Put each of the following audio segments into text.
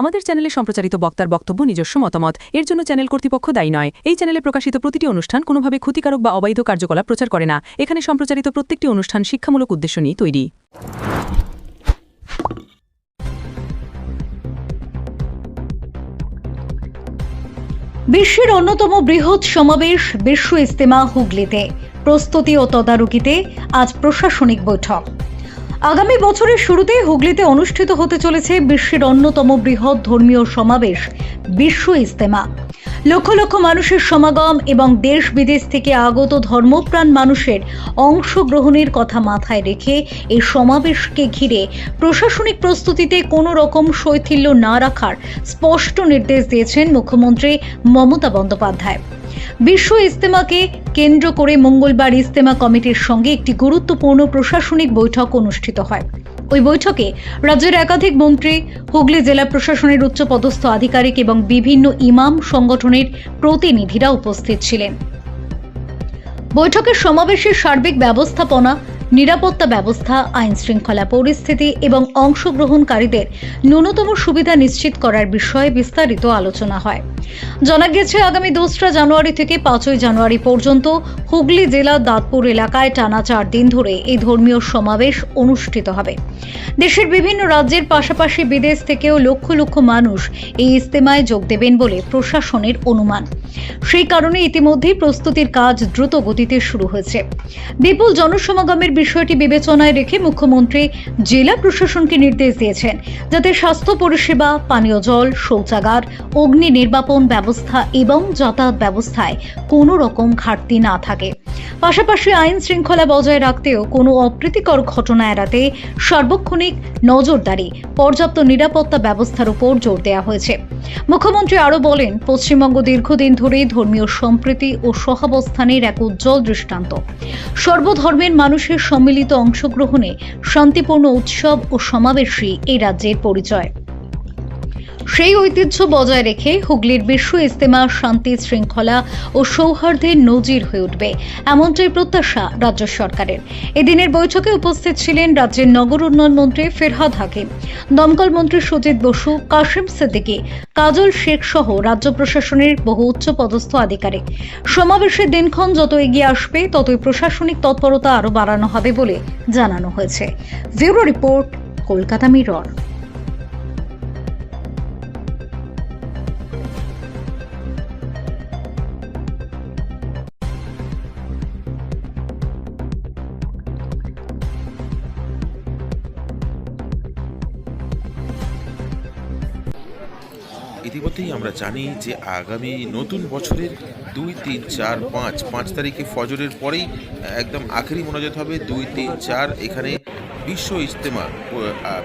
আমাদের চ্যানেলে সম্প্রচারিত বক্তার বক্তব্য, নিজস্ব মতামত, এর জন্য চ্যানেল কর্তৃপক্ষ দায়ী নয়। এই চ্যানেলে প্রকাশিত প্রতিটি অনুষ্ঠান কোনোভাবে ক্ষতিকারক বা অবৈধ কার্যকলাপ প্রচার করে না। এখানে সম্প্রচারিত প্রত্যেকটি অনুষ্ঠান শিক্ষামূলক উদ্দেশ্য নিয়ে তৈরি। বিশ্বের অন্যতম বৃহৎ সমাবেশ বিশ্ব ইস্তেমা হুগলিতে। প্রস্তুতি ও তদারকিতে আজ প্রশাসনিক বৈঠক। আগামী বছরের শুরুতে হুগলিতে অনুষ্ঠিত হতে চলেছে বিশ্বের অন্যতম বৃহৎ ধর্মীয় সমাবেশ, বিশ্ব ইস্তেমা লক্ষ লক্ষ মানুষের সমাগম এবং দেশ বিদেশ থেকে আগত ধর্মপ্রাণ মানুষের অংশগ্রহণের কথা মাথায় রেখে এই সমাবেশকে ঘিরে প্রশাসনিক প্রস্তুতিতে কোনো রকম শৈথিল্য না রাখার স্পষ্ট নির্দেশ দিয়েছেন মুখ্যমন্ত্রী মমতা বন্দ্যোপাধ্যায়। বিশ্ব ইস্তেমাকে কেন্দ্র করে মঙ্গলবার ইস্তেমা কমিটির সঙ্গে একটি গুরুত্বপূর্ণ প্রশাসনিক বৈঠক অনুষ্ঠিত হয়। ওই বৈঠকে রাজ্যের একাধিক মন্ত্রী, হুগলি জেলা প্রশাসনের উচ্চপদস্থ আধিকারিক এবং বিভিন্ন ইমাম সংগঠনের প্রতিনিধিরা উপস্থিত ছিলেন। বৈঠকের সমাবেশের সার্বিক ব্যবস্থাপনা নিরাপত্তা ব্যবস্থা আইন শৃঙ্খলা পরিস্থিতি এবং অংশগ্রহণকারীদের ন্যূনতম সুবিধা নিশ্চিত করার বিষয়ে বিস্তারিত আলোচনা হয়। জানা গেছে আগামী দোসরা জানুয়ারি থেকে পাঁচই জানুয়ারি পর্যন্ত হুগলি জেলার দাঁতপুর এলাকায় টানা চার দিন ধরে এই ধর্মীয় সমাবেশ অনুষ্ঠিত হবে। দেশের বিভিন্ন রাজ্যের পাশাপাশি বিদেশ থেকেও লক্ষ লক্ষ মানুষ এই ইস্তেমায় যোগ দেবেন বলে প্রশাসনের অনুমান। সেই কারণে ইতিমধ্যেই প্রস্তুতির কাজ দ্রুত গতিতে শুরু হয়েছে। বিপুল জনসমাগমের বিষয়টি বিবেচনায় রেখে মুখ্যমন্ত্রী জেলা প্রশাসনকে নির্দেশ দিয়েছেন যাতে স্বাস্থ্য পরিষেবা, পানীয় জল, শৌচাগার, অগ্নি নির্বাপন ব্যবস্থা এবং যাতায়াত ব্যবস্থায় কোনো রকম ঘাটতি না থাকে। পাশাপাশি আইন শৃঙ্খলা বজায় রাখতেও কোনো অপ্রীতিকর ঘটনা এড়াতে সার্বক্ষণিক নজরদারি, পর্যাপ্ত নিরাপত্তা ব্যবস্থার উপর জোর দেওয়া হয়েছে। মুখ্যমন্ত্রী আরও বলেন, পশ্চিমবঙ্গ দীর্ঘদিন ধরে ধর্মীয় সম্প্রীতি ও সহাবস্থানের এক উজ্জ্বল দৃষ্টান্ত। সর্বধর্মের মানুষের সম্মিলিত অংশগ্রহণে শান্তিপূর্ণ উৎসব ও সমাবেশই এই রাজ্যের পরিচয়। সেই ঐতিহ্য বজায় রেখে হুগলির বিশ্ব ইস্তেমা শান্তি, শৃঙ্খলা ও সৌহার্দ্যের নজির হয়ে উঠবে, এমনটাই প্রত্যাশা রাজ্য সরকারের। এদিনের বৈঠকে উপস্থিত ছিলেন রাজ্যের নগর উন্নয়ন মন্ত্রী ফেরহাদ হাকিম, দমকল মন্ত্রী সুজিত বসু, কাশিম সিদ্দিকী, কাজল শেখ সহ রাজ্য প্রশাসনের বহু উচ্চ পদস্থ আধিকারিক। সমাবেশের দিনক্ষণ যত এগিয়ে আসবে, ততই প্রশাসনিক তৎপরতা আরও বাড়ানো হবে বলে জানানো হয়েছে। Bureau report, Kolkata Mirror. ইতিমধ্যেই আমরা জানি যে আগামী নতুন বছরের দুই, তিন, চার, পাঁচ পাঁচ তারিখে ফজরের পরেই একদম আখেরি মোনাজাত হবে। দুই, তিন, চার, এখানে বিশ্ব ইজতেমা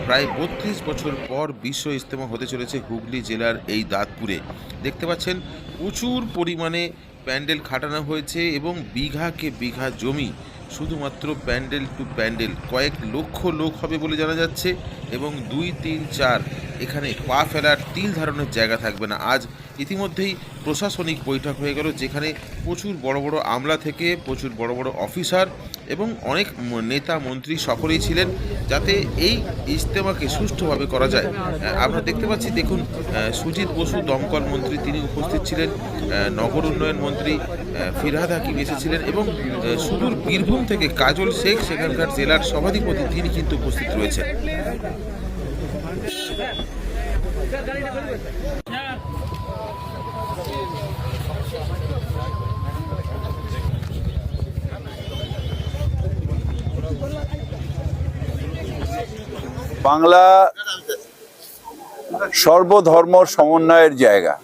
প্রায় বত্রিশ বছর পর বিশ্ব ইজতেমা হতে চলেছে হুগলি জেলার এই দাঁতপুরে। দেখতে পাচ্ছেন, প্রচুর পরিমাণে প্যান্ডেল খাটানো হয়েছে এবং বিঘাকে বিঘা জমি শুধুমাত্র প্যান্ডেল টু প্যান্ডেল, কয়েক লক্ষ লোক হবে বলে জানা যাচ্ছে এবং দুই, তিন, চার, এখানে পা ফেলার তিল ধারণের জায়গা থাকবে না। আজ ইতিমধ্যেই প্রশাসনিক বৈঠক হয়ে গেল, যেখানে প্রচুর বড় বড় আমলা থেকে প্রচুর বড় বড় অফিসার এবং অনেক নেতা, মন্ত্রী সকলেই ছিলেন যাতে এই ইজতেমাকে সুষ্ঠুভাবে করা যায়। আমরা দেখতে পাচ্ছি, দেখুন সুজিত বসু, দমকল মন্ত্রী, তিনি উপস্থিত ছিলেন নগর উন্নয়ন মন্ত্রী ফিরহাদ হাকিম এসেছিলেন এবং সুদূর বীরভূম থেকে কাজল শেখ, সেখানকার জেলার সভাধিপতি, তিনি কিন্তু উপস্থিত রয়েছেন। বাংলা সর্বধর্ম সমন্বয়ের জায়গা।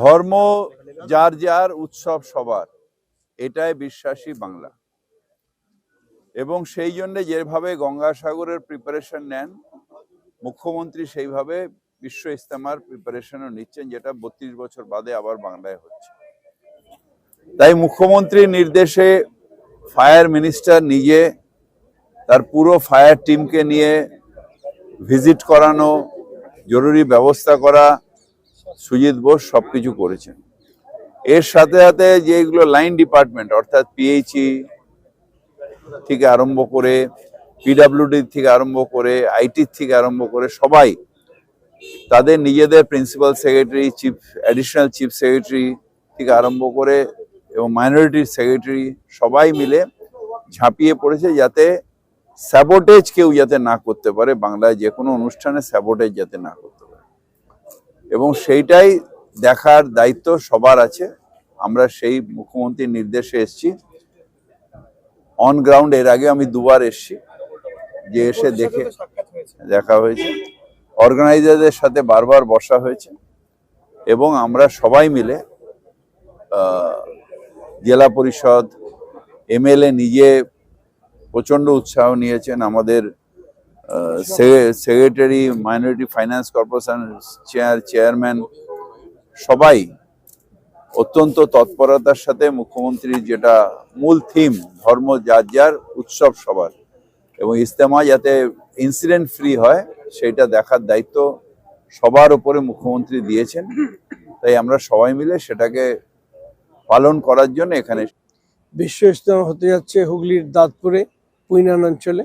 ধর্ম যার যার উৎসব সবার, এটাই বিশ্বাসী বাংলা। এবং সেই জন্য যেভাবে গঙ্গাসাগরের প্রিপারেশন নেন, মুখ্যমন্ত্রী সেইভাবে বিশ্ব ইস্তেমার প্রিপারেশনও নিচ্ছেন, যেটা বত্রিশ বছর বাদে আবার বাংলায় হচ্ছে। তাই মুখ্যমন্ত্রীর নির্দেশে ফায়ার মিনিস্টার নিজে তার পুরো ফায়ার টিমকে নিয়ে ভিজিট করানো, জরুরি ব্যবস্থা করা, সুজিত বোস সব কিছু করেছেন। এর সাথে সাথে যেগুলো লাইন ডিপার্টমেন্ট, অর্থাৎ পিএইচই থেকে আরম্ভ করে পিডাব্লিউডি থেকে আরম্ভ করে আইটি থেকে আরম্ভ করে সবাই, তাদের নিজেদের principal secretary chief additional chief secretary থেকে আরম্ভ করে এবং মাইনরিটি সেক্রেটারি সবাই মিলে ঝাঁপিয়ে পড়েছে যাতে স্যাবোটেজ কেউ যাতে না করতে পারে বাংলায় যে কোনো অনুষ্ঠানে স্যাবোটেজ যাতে না করতে পারে। এবং সেইটাই দেখার দায়িত্ব সবার আছে। আমরা সেই মুখ্যমন্ত্রীর নির্দেশে এসেছি। অন গ্রাউন্ড এর আগে আমি দুবার এসেছি যে এসে দেখে দেখা হয়েছে। অর্গানাইজারদের সাথে বারবার বসা হয়েছে। এবং আমরা সবাই মিলে জেলা পরিষদ এমএলএ নিজে প্রচণ্ড উৎসাহ নিয়েছেন আমাদের secretary, minority finance corporation chair, chairman, সবাই অত্যন্ত তৎপরতার সাথে মুখ্যমন্ত্রীর যেটা মূল থিম ধর্ম, যার যার উৎসব সবার। এবং ইস্তেমা যাতে ইনসিডেন্ট ফ্রি হয়, সেটা দেখার দায়িত্ব সবার উপরে মুখ্যমন্ত্রী দিয়েছেন। তাই আমরা সবাই মিলে সেটাকে পালন করার জন্য এখানে বিশ্ব ইজতেমা হতে যাচ্ছে হুগলির দাঁতপুরে। কুইনান অঞ্চলে।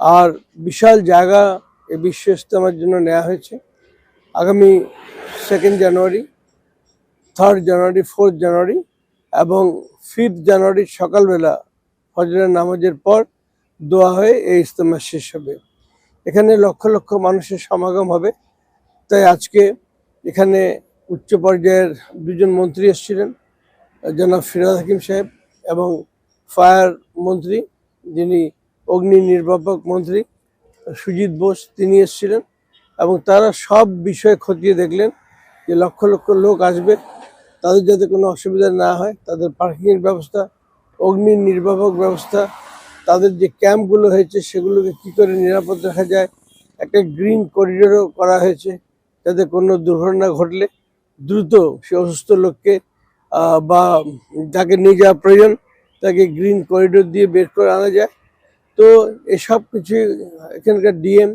আর বিশাল জায়গা এই বিশ্ব ইজতেমার জন্য নেওয়া হয়েছে। আগামী second January third January fourth January এবং ফিফথ জানুয়ারির সকালবেলা ফজরের নামাজের পর দোয়া হয়ে এই ইজতেমা শেষ হবে। এখানে লক্ষ লক্ষ মানুষের সমাগম হবে। তাই আজকে এখানে উচ্চ পর্যায়ের দুজন মন্ত্রী এসেছিলেন, জনাব ফিরাদ হাকিম সাহেব এবং ফায়ার মন্ত্রী যিনি অগ্নি নির্বাপক মন্ত্রী, সুজিত বোস, তিনি এসেছিলেন এবং তারা সব বিষয়ে খতিয়ে দেখলেন যে লক্ষ লক্ষ লোক আসবে। তাদের যাতে কোনো অসুবিধা না হয়, তাদের পার্কিংয়ের ব্যবস্থা, অগ্নি নির্বাপক ব্যবস্থা, তাদের যে ক্যাম্পগুলো হয়েছে সেগুলোকে কী করে নিরাপদ রাখা যায়, একটা গ্রিন করিডোরও করা হয়েছে যাতে কোনো দুর্ঘটনা ঘটলে দ্রুত সে অসুস্থ লোককে বা যাকে নিয়ে যাওয়া প্রয়োজন তাকে গ্রিন করিডোর দিয়ে বের করে আনা যায়। তো এসব কিছু এখানকার ডিএম,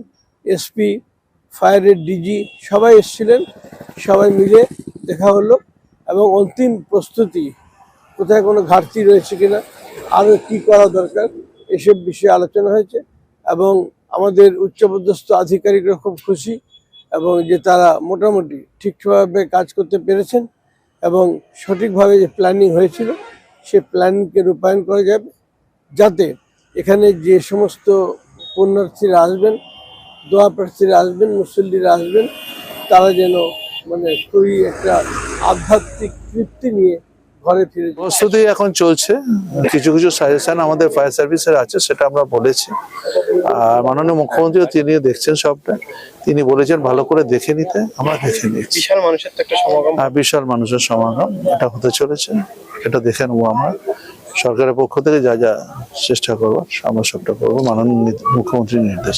এসপি ফায়ারের ডিজি সবাই এসেছিলেন। সবাই মিলে দেখা হলো এবং অন্তিম প্রস্তুতি, কোথায় কোনো ঘাটতি রয়েছে কিনা আরও কী করা দরকার, এসব বিষয়ে আলোচনা হয়েছে এবং আমাদের উচ্চপদস্থ আধিকারিকরা খুব খুশি এবং যে তারা মোটামুটি ঠিকঠাকভাবে কাজ করতে পেরেছেন এবং সঠিকভাবে যে প্ল্যানিং হয়েছিল সে প্ল্যানিংকে রূপায়ণ করা যাবে যাতে এখানে যে সমস্ত পুণ্যার্থীরা আসবেন দোয়া প্রার্থীরা আসবেন মুসল্লিরা আসবেন তারা যেন মানে খুবই একটা আধ্যাত্মিক তৃপ্তি নিয়ে ঘরে ফিরে প্রস্তুতি এখন চলছে। কিছু কিছু সাজেশন আমাদের ফায়ার সার্ভিসের আছে সেটা আমরা বলেছি। আর মাননীয় মুখ্যমন্ত্রীও তিনি দেখছেন সবটা। তিনি বলেছেন ভালো করে দেখে নিতে আমরা দেখে নিচ্ছি। বিশাল মানুষের তো একটা সমাগম। আর বিশাল মানুষের সমাগম এটা হতে চলেছে। এটা দেখে নেব আমরা। সরকারের পক্ষ থেকে যা যা চেষ্টা করব, আমরা সবটা করব। মাননীয় মুখ্যমন্ত্রীর নির্দেশ।